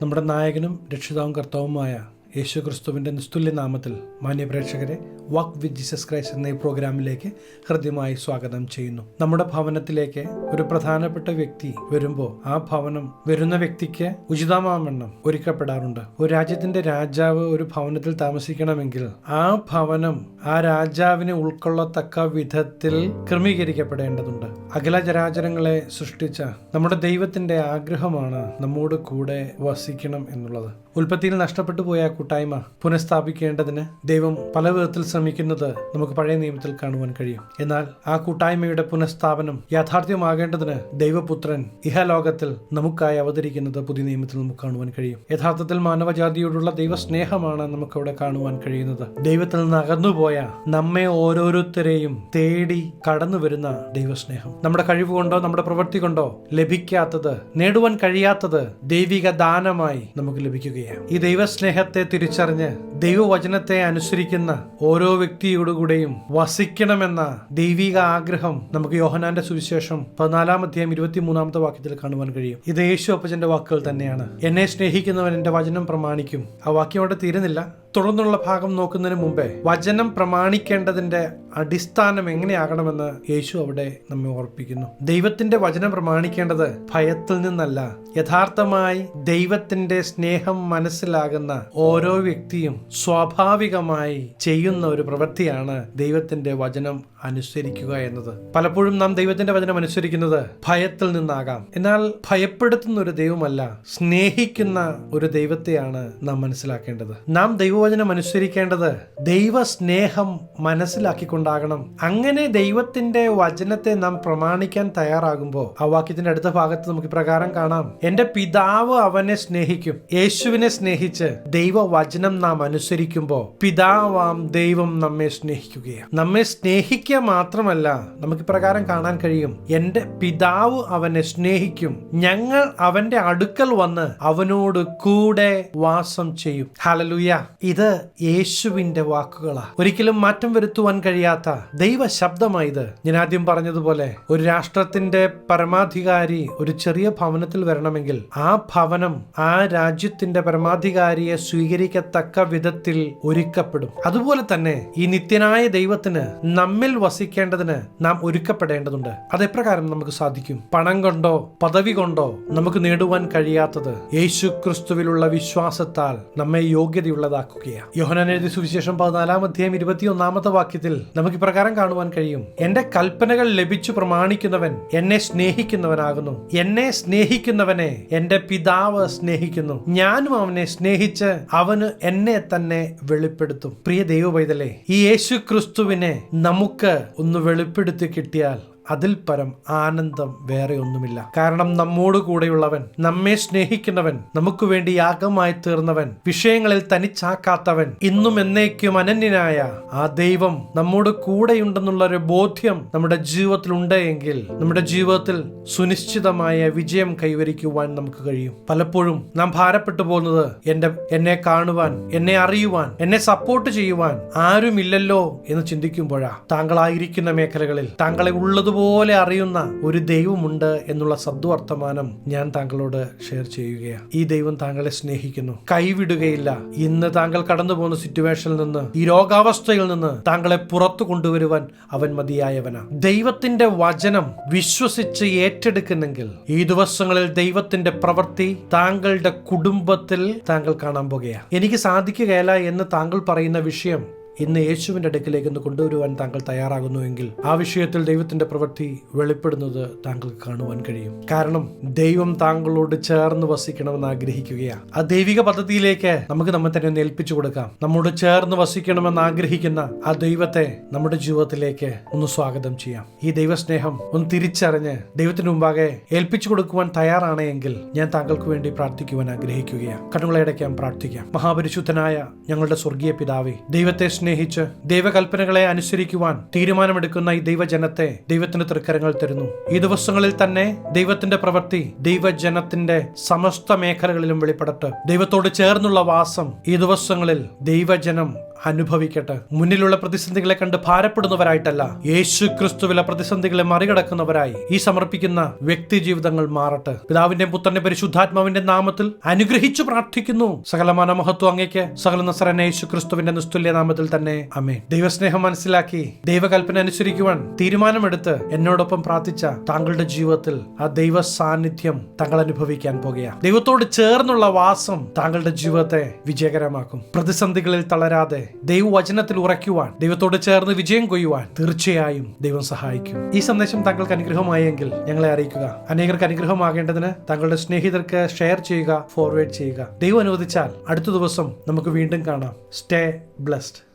നമ്മുടെ നായകനും രക്ഷിതാവും കർത്താവുമായ യേശു ക്രിസ്തുവിന്റെ നാമത്തിൽ മാന്യ പ്രേക്ഷകരെ വാക്ക് വിത്ത് ജീസസ് ക്രൈസ്റ്റ് എന്ന ഈ പ്രോഗ്രാമിലേക്ക് ഹൃദ്യമായി സ്വാഗതം ചെയ്യുന്നു. നമ്മുടെ ഭവനത്തിലേക്ക് ഒരു പ്രധാനപ്പെട്ട വ്യക്തി വരുമ്പോൾ ആ ഭവനം വരുന്ന വ്യക്തിക്ക് ഉചിതമാവണ്ണം ഒരുക്കപ്പെടാറുണ്ട്. ഒരു രാജ്യത്തിന്റെ രാജാവ് ഒരു ഭവനത്തിൽ താമസിക്കണമെങ്കിൽ ആ ഭവനം ആ രാജാവിനെ ഉൾക്കൊള്ളത്തക്ക വിധത്തിൽ ക്രമീകരിക്കപ്പെടേണ്ടതുണ്ട്. അഖില ജരാചരങ്ങളെ സൃഷ്ടിച്ച നമ്മുടെ ദൈവത്തിന്റെ ആഗ്രഹമാണ് നമ്മോട് കൂടെ വസിക്കണം എന്നുള്ളത്. ഉൽപ്പത്തിയിൽ നഷ്ടപ്പെട്ടു പോയ കൂട്ടായ്മ പുനഃസ്ഥാപിക്കേണ്ടതിന് ദൈവം പല വിധത്തിൽ ശ്രമിക്കുന്നത് നമുക്ക് പഴയ നിയമത്തിൽ കാണുവാൻ കഴിയും. എന്നാൽ ആ കൂട്ടായ്മയുടെ പുനഃസ്ഥാപനം യാഥാർത്ഥ്യമാകേണ്ടതിന് ദൈവപുത്രൻ ഇഹലോകത്തിൽ നമുക്കായി അവതരിക്കുന്നത് പുതിയ നിയമത്തിൽ നമുക്ക് കാണുവാൻ കഴിയും. യഥാർത്ഥത്തിൽ മാനവജാതിയോടുള്ള ദൈവസ്നേഹമാണ് നമുക്ക് അവിടെ കാണുവാൻ കഴിയുന്നത്. ദൈവത്തിൽ നിന്ന് അകന്നുപോയ നമ്മെ ഓരോരുത്തരെയും തേടി കടന്നു വരുന്ന ദൈവസ്നേഹം. നമ്മുടെ കഴിവ് കൊണ്ടോ നമ്മുടെ പ്രവൃത്തി കൊണ്ടോ ലഭിക്കാത്തത് നേടുവാൻ കഴിയാത്തത് ദൈവിക ദാനമായി നമുക്ക് ലഭിക്കുകയാണ് ഈ ദൈവസ്നേഹത്തെ തിരിച്ചറിഞ്ഞ് ദൈവവചനത്തെ അനുസരിക്കുന്ന ഓരോ വ്യക്തിയോടുകൂടെയും വസിക്കണമെന്ന ദൈവിക ആഗ്രഹം നമുക്ക് യോഹനാന്റെ സുവിശേഷം പതിനാലാം അധ്യായം ഇരുപത്തിമൂന്നാമത്തെ വാക്യത്തിൽ കാണുവാൻ കഴിയും. ഇത് യേശു അപ്പച്ചന്റെ വാക്കുകൾ തന്നെയാണ്. എന്നെ സ്നേഹിക്കുന്നവൻ എന്റെ വചനം പ്രമാണിക്കും. ആ വാക്യം അവിടെ തീരുന്നില്ല. തുടർന്നുള്ള ഭാഗം നോക്കുന്നതിന് മുമ്പേ വചനം പ്രമാണിക്കേണ്ടതിന്റെ അടിസ്ഥാനം എങ്ങനെയാകണമെന്ന് യേശു അവിടെ നമ്മെ ഓർപ്പിക്കുന്നു. ദൈവത്തിന്റെ വചനം പ്രമാണിക്കേണ്ടത് ഭയത്തിൽ നിന്നല്ല. യഥാർത്ഥമായി ദൈവത്തിന്റെ സ്നേഹം മനസ്സിലാകുന്ന ഓരോ വ്യക്തിയും സ്വാഭാവികമായി ചെയ്യുന്ന ഒരു പ്രവൃത്തിയാണ് ദൈവത്തിന്റെ വചനം അനുസരിക്കുക എന്നത്. പലപ്പോഴും നാം ദൈവത്തിന്റെ വചനം അനുസരിക്കുന്നത് ഭയത്തിൽ നിന്നാകാം. എന്നാൽ ഭയപ്പെടുത്തുന്ന ഒരു ദൈവമല്ല സ്നേഹിക്കുന്ന ഒരു ദൈവത്തെയാണ് നാം മനസ്സിലാക്കേണ്ടത്. നാം ദൈവവചനം അനുസരിക്കേണ്ടത് ദൈവ സ്നേഹം മനസ്സിലാക്കിക്കൊണ്ടാകണം. അങ്ങനെ ദൈവത്തിന്റെ വചനത്തെ നാം പ്രമാണിക്കാൻ തയ്യാറാകുമ്പോൾ ആ വാക്യത്തിന്റെ അടുത്ത ഭാഗത്ത് നമുക്ക് പ്രകാരം കാണാം. എന്റെ പിതാവ് അവനെ സ്നേഹിക്കും. യേശുവിനെ സ്നേഹിച്ച് ദൈവവചനം നാം അനുസരിക്കുമ്പോൾ പിതാവാം ദൈവം നമ്മെ സ്നേഹിക്കുകയാണ്. നമ്മെ സ്നേഹിക്കുക മാത്രമല്ല നമുക്ക് പ്രകാരം കാണാൻ കഴിയും. എന്റെ പിതാവ് അവനെ സ്നേഹിക്കും. ഞങ്ങൾ അവന്റെ അടുക്കൽ വന്ന് അവനോട് കൂടെ വാസം ചെയ്യും. ഹലലുയ ഇത് യേശുവിന്റെ വാക്കുകളാ. ഒരിക്കലും മാറ്റം വരുത്തുവാൻ കഴിയാത്ത ദൈവ ശബ്ദമായത് ഞാൻ ആദ്യം പറഞ്ഞതുപോലെ ഒരു രാഷ്ട്രത്തിന്റെ പരമാധികാരി ഒരു ചെറിയ ഭവനത്തിൽ വരണമെങ്കിൽ ആ ഭവനം ആ രാജ്യത്തിന്റെ പരമാധികാരിയെ സ്വീകരിക്കത്തക്ക വിധത്തിൽ ഒരുക്കപ്പെടും. അതുപോലെ തന്നെ ഈ നിത്യനായ ദൈവത്തിന് നമ്മിൽ വസിക്കേണ്ടതിന് നാം ഒരുക്കപ്പെടേണ്ടതുണ്ട്. അത് എപ്രകാരം നമുക്ക് സാധിക്കും. പണം കൊണ്ടോ പദവി കൊണ്ടോ നമുക്ക് നേടുവാൻ കഴിയാത്തത് യേശു ക്രിസ്തുവിലുള്ള വിശ്വാസത്താൽ നമ്മെ യോഗ്യതയുള്ളതാക്കുകയാണ്. യോഹനാൻ എഴുതിയ സുവിശേഷം പതിനാലാം അധ്യായം ഇരുപത്തിയൊന്നാമത്തെ വാക്യത്തിൽ നമുക്ക് ഇപ്രകാരം കാണുവാൻ കഴിയും. എന്റെ കൽപ്പനകൾ ലഭിച്ചു പ്രമാണിക്കുന്നവൻ എന്നെ സ്നേഹിക്കുന്നവനാകുന്നു. എന്നെ സ്നേഹിക്കുന്നവനെ എന്റെ പിതാവ് സ്നേഹിക്കുന്നു. ഞാനും അവനെ സ്നേഹിച്ച് അവന് എന്നെ തന്നെ വെളിപ്പെടുത്തും. പ്രിയ ദൈവപൈതലേ ഈ യേശു ക്രിസ്തുവിനെ നമുക്ക് ഒന്ന് വെളിപ്പെടുത്തി കിട്ടിയാൽ അതിൽ പരം ആനന്ദം വേറെ ഒന്നുമില്ല. കാരണം നമ്മോട് കൂടെയുള്ളവൻ നമ്മെ സ്നേഹിക്കുന്നവൻ നമുക്ക് വേണ്ടി യാഗമായി തീർന്നവൻ വിഷയങ്ങളിൽ തനിച്ചാക്കാത്തവൻ ഇന്നും എന്നേക്കും അനന്യനായ ആ ദൈവം നമ്മോട് കൂടെയുണ്ടെന്നുള്ള ഒരു ബോധ്യം നമ്മുടെ ജീവിതത്തിൽ ഉണ്ട് എങ്കിൽ നമ്മുടെ ജീവിതത്തിൽ സുനിശ്ചിതമായ വിജയം കൈവരിക്കുവാൻ നമുക്ക് കഴിയും. പലപ്പോഴും നാം ഭാരപ്പെട്ടു പോകുന്നത് എന്റെ എന്നെ കാണുവാൻ എന്നെ അറിയുവാൻ എന്നെ സപ്പോർട്ട് ചെയ്യുവാൻ ആരുമില്ലല്ലോ എന്ന് ചിന്തിക്കുമ്പോഴാ. താങ്കളായിരിക്കുന്ന മേഖലകളിൽ താങ്കളെ ഉള്ളതുപോലെ അറിയുന്ന ഒരു ദൈവമുണ്ട് എന്നുള്ള സദ്വർത്തമാനം ഞാൻ താങ്കളോട് ഷെയർ ചെയ്യുകയാണ്. ഈ ദൈവം താങ്കളെ സ്നേഹിക്കുന്നു. കൈവിടുകയില്ല. ഇന്ന് താങ്കൾ കടന്നു പോകുന്ന സിറ്റുവേഷനിൽ നിന്ന് ഈ രോഗാവസ്ഥയിൽ നിന്ന് താങ്കളെ പുറത്തു കൊണ്ടുവരുവാൻ അവൻ മതിയായവനാ. ദൈവത്തിന്റെ വചനം വിശ്വസിച്ച് ഏറ്റെടുക്കുന്നെങ്കിൽ ഈ ദിവസങ്ങളിൽ ദൈവത്തിന്റെ പ്രവൃത്തി താങ്കളുടെ കുടുംബത്തിൽ താങ്കൾ കാണാൻ പോകുകയാണ്. എനിക്ക് സാധിക്കുകയല്ല എന്ന് താങ്കൾ പറയുന്ന വിഷയം ഇന്ന് യേശുവിന്റെ അടുക്കിലേക്ക് ഒന്ന് കൊണ്ടുവരുവാൻ താങ്കൾ തയ്യാറാകുന്നുവെങ്കിൽ ആ വിഷയത്തിൽ ദൈവത്തിന്റെ പ്രവൃത്തി വെളിപ്പെടുന്നത് താങ്കൾക്ക് കാണുവാൻ കഴിയും. കാരണം ദൈവം താങ്കളോട് ചേർന്ന് വസിക്കണമെന്ന് ആഗ്രഹിക്കുകയാണ് ആ ദൈവിക പദ്ധതിയിലേക്ക് നമുക്ക് നമ്മെ തന്നെ ഏൽപ്പിച്ചു കൊടുക്കാം. നമ്മോട് ചേർന്ന് വസിക്കണമെന്ന് ആഗ്രഹിക്കുന്ന ആ ദൈവത്തെ നമ്മുടെ ജീവിതത്തിലേക്ക് ഒന്ന് സ്വാഗതം ചെയ്യാം. ഈ ദൈവസ്നേഹം ഒന്ന് തിരിച്ചറിഞ്ഞ് ദൈവത്തിന് മുമ്പാകെ ഏൽപ്പിച്ചു കൊടുക്കുവാൻ തയ്യാറാണെങ്കിൽ ഞാൻ താങ്കൾക്ക് വേണ്ടി പ്രാർത്ഥിക്കുവാൻ ആഗ്രഹിക്കുകയാണ് കണ്ണുകളെ അടയ്ക്കാൻ പ്രാർത്ഥിക്കാം. മഹാപരിശുദ്ധനായ ഞങ്ങളുടെ സ്വർഗീയ പിതാവേ ദൈവത്തെ സ്നേഹിച്ച് ദൈവകൽപ്പനകളെ അനുസരിക്കുവാൻ തീരുമാനമെടുക്കുന്ന ഈ ദൈവജനത്തെ ദൈവത്തിന്റെ തൃക്കരങ്ങൾ തരുന്നു. ഈ ദിവസങ്ങളിൽ തന്നെ ദൈവത്തിന്റെ പ്രവൃത്തി ദൈവജനത്തിന്റെ സമസ്ത മേഖലകളിലും വെളിപ്പെടട്ടെ. ദൈവത്തോട് ചേർന്നുള്ള വാസം ഈ ദിവസങ്ങളിൽ ദൈവജനം അനുഭവിക്കട്ടെ. മുന്നിലുള്ള പ്രതിസന്ധികളെ കണ്ട് ഭാരപ്പെടുന്നവരായിട്ടല്ല യേശു ക്രിസ്തുവിലെ പ്രതിസന്ധികളെ മറികടക്കുന്നവരായി ഈ സമർപ്പിക്കുന്ന വ്യക്തി ജീവിതങ്ങൾ മാറട്ടെ. പിതാവിന്റെ പുത്രന്റെ പരിശുദ്ധാത്മാവിന്റെ നാമത്തിൽ അനുഗ്രഹിച്ചു പ്രാർത്ഥിക്കുന്നു. സകലമാന മഹത്വം അങ്ങേക്ക് സകല നസറന യേശു ക്രിസ്തുവിന്റെ നിസ്തുല്യ നാമത്തിൽ തന്നെ. അമേ ദൈവസ്നേഹം മനസ്സിലാക്കി ദൈവകൽപ്പന അനുസരിക്കുവാൻ തീരുമാനമെടുത്ത് എന്നോടൊപ്പം പ്രാർത്ഥിച്ച താങ്കളുടെ ജീവിതത്തിൽ ആ ദൈവ സാന്നിധ്യം താങ്കൾ അനുഭവിക്കാൻ പോകുക. ദൈവത്തോട് ചേർന്നുള്ള വാസം താങ്കളുടെ ജീവിതത്തെ വിജയകരമാക്കും. പ്രതിസന്ധികളിൽ തളരാതെ ദൈവവചനത്തിൽ ഉറയ്ക്കുവാൻ ദൈവത്തോട് ചേർന്ന് വിജയം കൊയ്യുവാൻ തീർച്ചയായും ദൈവം സഹായിക്കും. ഈ സന്ദേശം താങ്കൾക്ക് അനുഗ്രഹമായെങ്കിൽ ഞങ്ങളെ അറിയിക്കുക. അനേകർക്ക് അനുഗ്രഹമാകേണ്ടതിന് താങ്കളുടെ സ്നേഹിതർക്ക് ഷെയർ ചെയ്യുക ഫോർവേഡ് ചെയ്യുക. ദൈവം അനുവദിച്ചാൽ അടുത്ത ദിവസം നമുക്ക് വീണ്ടും കാണാം. Stay blessed.